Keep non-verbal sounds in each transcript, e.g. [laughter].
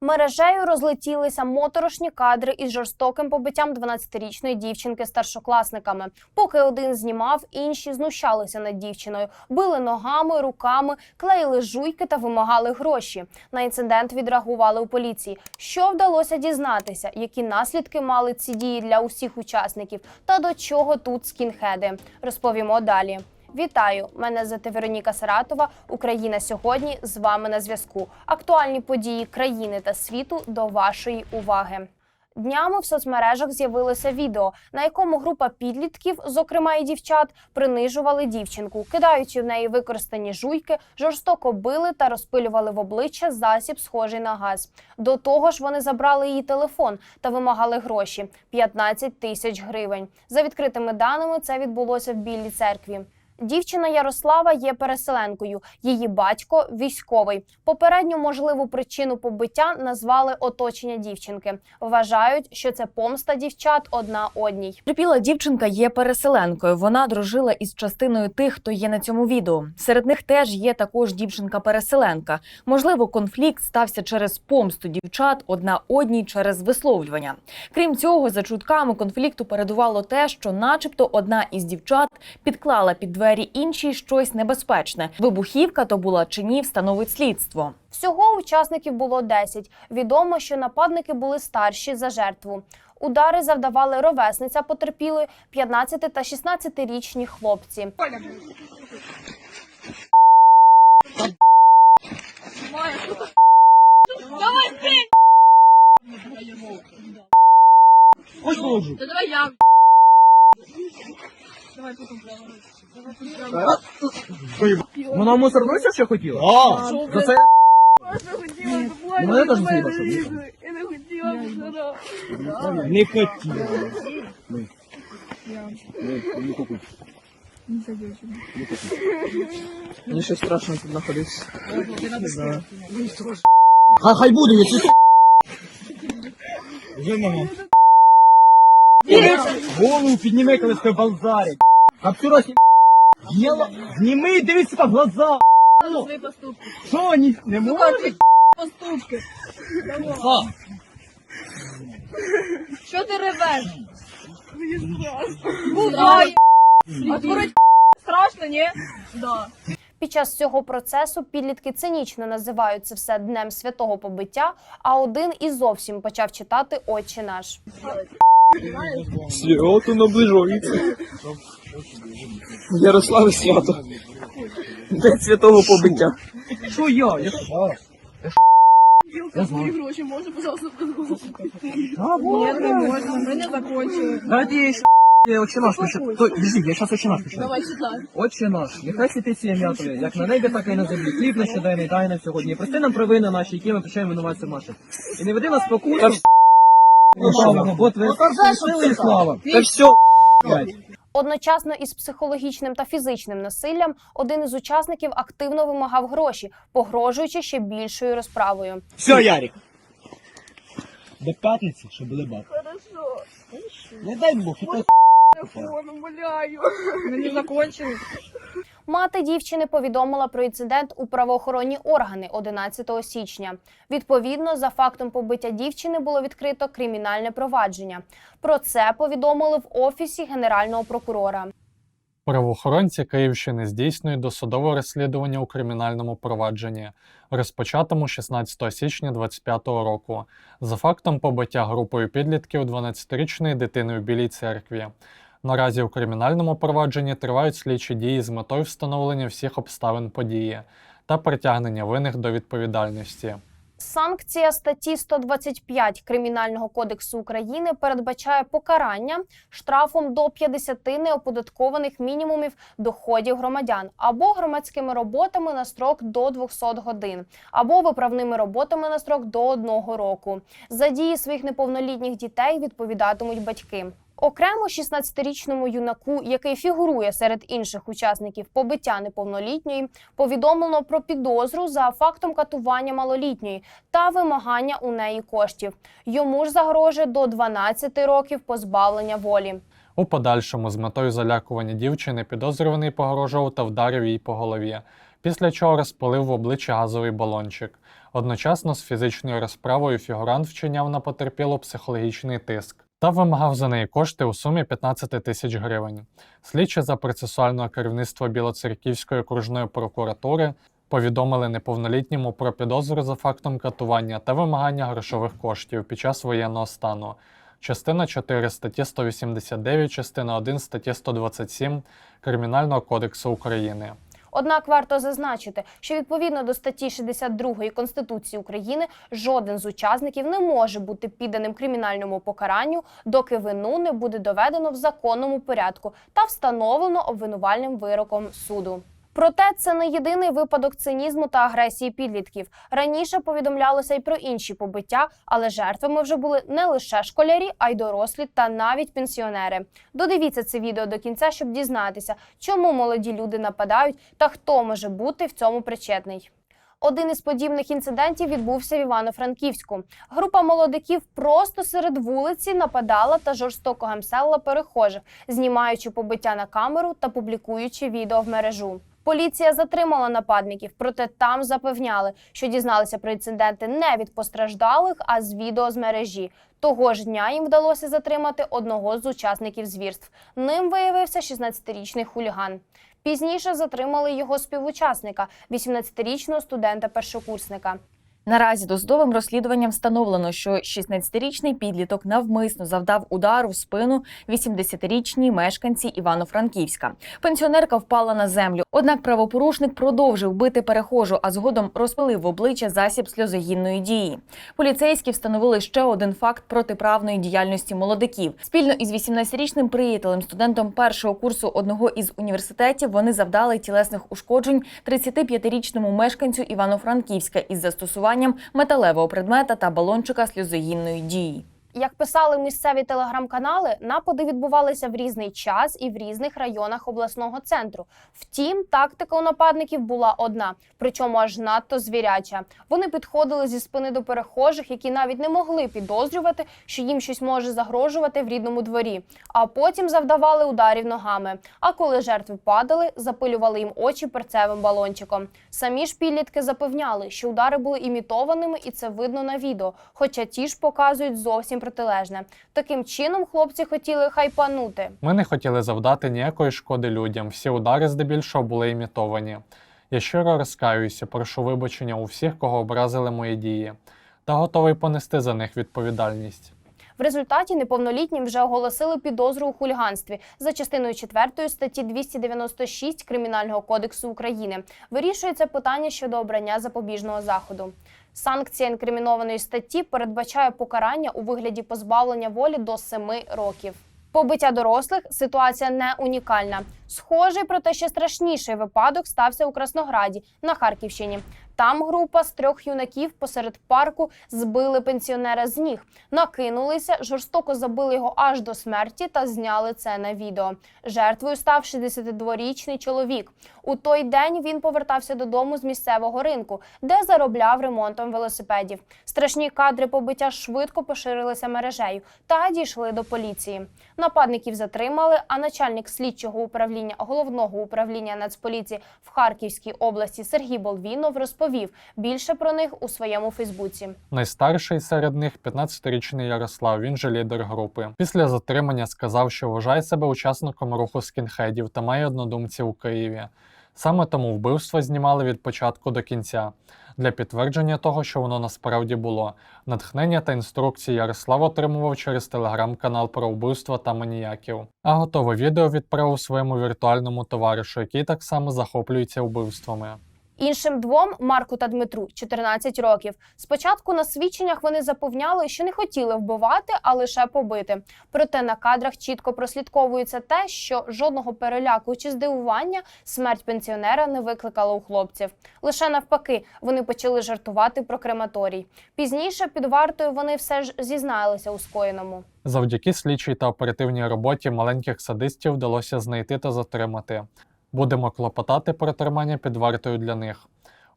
Мережею розлетілися моторошні кадри із жорстоким побиттям 12-річної дівчинки старшокласниками. Поки один знімав, інші знущалися над дівчиною, били ногами, руками, клеїли жуйки та вимагали гроші. На інцидент відреагували у поліції. Що вдалося дізнатися, які наслідки мали ці дії для усіх учасників, та до чого тут скінхеди, розповімо далі. Вітаю! Мене звати Вероніка Саратова. Україна сьогодні з вами на зв'язку. Актуальні події країни та світу до вашої уваги. Днями в соцмережах з'явилося відео, на якому група підлітків, зокрема і дівчат, принижували дівчинку, кидаючи в неї використані жуйки, жорстоко били та розпилювали в обличчя засіб, схожий на газ. До того ж, вони забрали її телефон та вимагали гроші 15 тисяч гривень. За відкритими даними, це відбулося в Білій церкві. Дівчина Ярослава є переселенкою. Її батько військовий. Попередню можливу причину побиття назвали оточення дівчинки. Вважають, що це помста дівчат одна одній. Припіла дівчинка є переселенкою. Вона дружила із частиною тих, хто є на цьому відео. Серед них теж є також дівчинка-переселенка. Можливо, конфлікт стався через помсту дівчат одна одній через висловлювання. Крім цього, за чутками конфлікту передувало те, що, начебто, одна із дівчат підклала під двері іншій щось небезпечне. Вибухівка то була чи ні, встановить слідство. Всього учасників було 10. Відомо, що нападники були старші за жертву. Удари завдавали ровесниця потерпілої 15 та 16-річні хлопці. Ось положу. Да давай я. Вона мусорнуся ще хотіла? А, за це Ну, я теж не хотіла, щоб Я не хотіла. Вчора. не хотіла. Мені ще страшно тут знаходитися. Хай, хай буде, якщо ти... Вже мама. Голову підніми, коли тебе базарять. Сні... Діло... Зніми, дивися в глаза. Свої поступки. Що, ні, не можеш? Поступки. Ха. Що ти ревеш? Мені страшно. А творить страшно, ні? Да. Під час цього процесу підлітки цинічно називають це все днем святого побиття. А один і зовсім почав читати Отче наш. Свято наближається. Ярославе свято. День святого побиття. Що я? Я Я знаю. гроші можна, пожалуйста, А, не можна. Ми не закончили. Дайте я отче наш пишу. Подожди, я сейчас отче наш пишу. Давай читай. Отче наш, нехай святиться ім'я Твоє, як на небі, так і на землі. Хліб наш щоденний дай нам сьогодні. І прости нам провини наші, які ми прощаємо винуватцям нашим. І не веди нас в спокусу. Бо Твоє сили і слава. Та все, блядь. Одночасно із психологічним та фізичним насиллям один із учасників активно вимагав гроші, погрожуючи ще більшою розправою. Все, Ярик. До п'ятниці, щоб були бабки. Хорошо. Не дай Бог, і то Телефон, [laughs] умоляю. Ми не закончили. Мати дівчини повідомила про інцидент у правоохоронні органи 11 січня. Відповідно, за фактом побиття дівчини було відкрито кримінальне провадження. Про це повідомили в офісі генерального прокурора. Правоохоронці Київщини здійснюють досудове розслідування у кримінальному провадженні, розпочатому 16 січня 2025 року, за фактом побиття групою підлітків 12-річної дитини в Білій церкві. Наразі у кримінальному провадженні тривають слідчі дії з метою встановлення всіх обставин події та притягнення винних до відповідальності. Санкція статті 125 Кримінального кодексу України передбачає покарання штрафом до 50 неоподаткованих мінімумів доходів громадян або громадськими роботами на строк до 200 годин, або виправними роботами на строк до одного року. За дії своїх неповнолітніх дітей відповідатимуть батьки. Окремо 16-річному юнаку, який фігурує серед інших учасників побиття неповнолітньої, повідомлено про підозру за фактом катування малолітньої та вимагання у неї коштів. Йому ж загрожує до 12 років позбавлення волі. У подальшому з метою залякування дівчини підозрюваний погрожував та вдарив її по голові. після чого розпалив в обличчя газовий балончик. Одночасно з фізичною розправою фігурант вчиняв на потерпілу психологічний тиск та вимагав за неї кошти у сумі 15 тисяч гривень. Слідчі за процесуального керівництва Білоцерківської окружної прокуратури повідомили неповнолітньому про підозру за фактом катування та вимагання грошових коштів під час воєнного стану. Частина 4 статті 189, частина 1 статті 127 Кримінального кодексу України. Однак варто зазначити, що відповідно до статті 62 Конституції України жоден з учасників не може бути підданим кримінальному покаранню, доки вину не буде доведено в законному порядку та встановлено обвинувальним вироком суду. Проте це не єдиний випадок цинізму та агресії підлітків. Раніше повідомлялося й про інші побиття, але жертвами вже були не лише школярі, а й дорослі та навіть пенсіонери. Додивіться це відео до кінця, щоб дізнатися, чому молоді люди нападають та хто може бути в цьому причетний. Один із подібних інцидентів відбувся в Івано-Франківську. Група молодиків просто серед вулиці нападала та жорстоко гамселила перехожих, знімаючи побиття на камеру та публікуючи відео в мережу. Поліція затримала нападників, проте там запевняли, що дізналися про інциденти не від постраждалих, а з відео з мережі. Того ж дня їм вдалося затримати одного з учасників звірств. Ним виявився 16-річний хуліган. Пізніше затримали його співучасника, 18-річного студента-першокурсника. Наразі досудовим розслідуванням встановлено, що 16-річний підліток навмисно завдав удару в спину 80-річній мешканці Івано-Франківська. Пенсіонерка впала на землю. Однак правопорушник продовжив бити перехожу, а згодом розпилив в обличчя засіб сльозогінної дії. Поліцейські встановили ще один факт протиправної діяльності молодиків. Спільно із 18-річним приятелем, студентом першого курсу одного із університетів, вони завдали тілесних ушкоджень 35-річному мешканцю Івано-Франківська із застосуванням металевого предмета та балончика сльозогінної дії. Як писали місцеві телеграм-канали, напади відбувалися в різний час і в різних районах обласного центру. Втім, тактика у нападників була одна, причому аж надто звіряча. Вони підходили зі спини до перехожих, які навіть не могли підозрювати, що їм щось може загрожувати в рідному дворі. А потім завдавали ударів ногами. А коли жертви падали, запилювали їм очі перцевим балончиком. Самі ж підлітки запевняли, що удари були імітованими, і це видно на відео. Хоча ті ж показують зовсім протилежне. Таким чином хлопці хотіли хайпанути. Ми не хотіли завдати ніякої шкоди людям. Всі удари здебільшого були імітовані. Я щиро розкаюся, прошу вибачення у всіх, кого образили мої дії, та готовий понести за них відповідальність. В результаті неповнолітнім вже оголосили підозру у хуліганстві за частиною 4 статті 296 Кримінального кодексу України. Вирішується питання щодо обрання запобіжного заходу. Санкція інкримінованої статті передбачає покарання у вигляді позбавлення волі до 7 років. Побиття дорослих ситуація не унікальна. Схожий, проте ще страшніший випадок стався у Краснограді на Харківщині. Там група з трьох юнаків посеред парку збили пенсіонера з ніг, накинулися, жорстоко забили його аж до смерті та зняли це на відео. Жертвою став 62-річний чоловік. У той день він повертався додому з місцевого ринку, де заробляв ремонтом велосипедів. Страшні кадри побиття швидко поширилися мережею та дійшли до поліції. Нападників затримали, а начальник слідчого управління головного управління Нацполіції в Харківській області Сергій Болвінов розповів більше про них у своєму Фейсбуці. Найстарший серед них 15-річний Ярослав, він же лідер групи. Після затримання сказав, що вважає себе учасником руху скінхедів та має однодумців у Києві. Саме тому вбивство знімали від початку до кінця. Для підтвердження того, що воно насправді було. Натхнення та інструкції Ярослав отримував через телеграм-канал про вбивства та маніяків. А готове відео відправив своєму віртуальному товаришу, який так само захоплюється вбивствами. Іншим двом Марку та Дмитру 14 років. Спочатку на свідченнях вони запевняли, що не хотіли вбивати, а лише побити. Проте на кадрах чітко прослідковується те, що жодного переляку чи здивування смерть пенсіонера не викликала у хлопців. Лише навпаки, вони почали жартувати про крематорій. Пізніше під вартою вони все ж зізналися у скоєному. Завдяки слідчій та оперативній роботі маленьких садистів вдалося знайти та затримати. Будемо клопотати про тримання під вартою для них.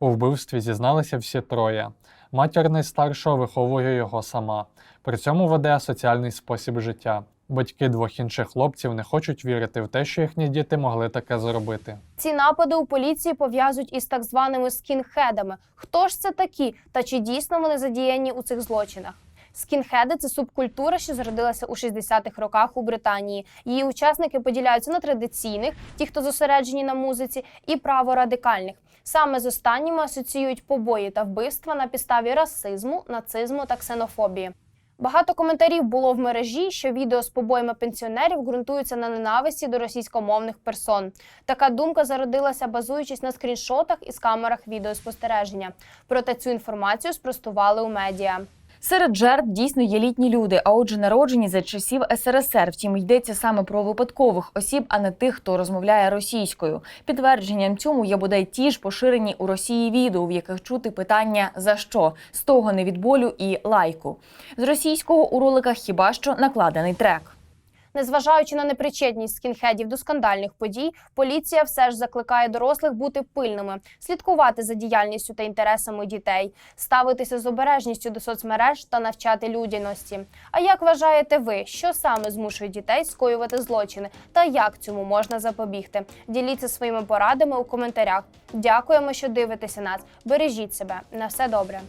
У вбивстві зізналися всі троє. Матір найстаршого виховує його сама. При цьому веде соціальний спосіб життя. Батьки двох інших хлопців не хочуть вірити в те, що їхні діти могли таке зробити. Ці напади у поліції пов'язують із так званими скінхедами. Хто ж це такі, та чи дійсно вони задіяні у цих злочинах? Скінхеди це субкультура, що зародилася у 60-х роках у Британії. Її учасники поділяються на традиційних, ті, хто зосереджені на музиці, і праворадикальних. Саме з останніми асоціюють побої та вбивства на підставі расизму, нацизму та ксенофобії. Багато коментарів було в мережі, що відео з побоями пенсіонерів ґрунтуються на ненависті до російськомовних персон. Така думка зародилася, базуючись на скріншотах із камерах відеоспостереження. Проте цю інформацію спростували у медіа. Серед жертв дійсно є літні люди, а отже, народжені за часів СРСР. Втім, йдеться саме про випадкових осіб, а не тих, хто розмовляє російською. Підтвердженням цьому є бодай ті ж поширені у Росії відео, в яких чути питання за що стогони від болю і лайку. З російського у роликах хіба що накладений трек. Незважаючи на непричетність скінхедів до скандальних подій, поліція все ж закликає дорослих бути пильними, слідкувати за діяльністю та інтересами дітей, ставитися з обережністю до соцмереж та навчати людяності. А як вважаєте ви, що саме змушує дітей скоювати злочини та як цьому можна запобігти? Діліться своїми порадами у коментарях. Дякуємо, що дивитеся нас. Бережіть себе на все добре.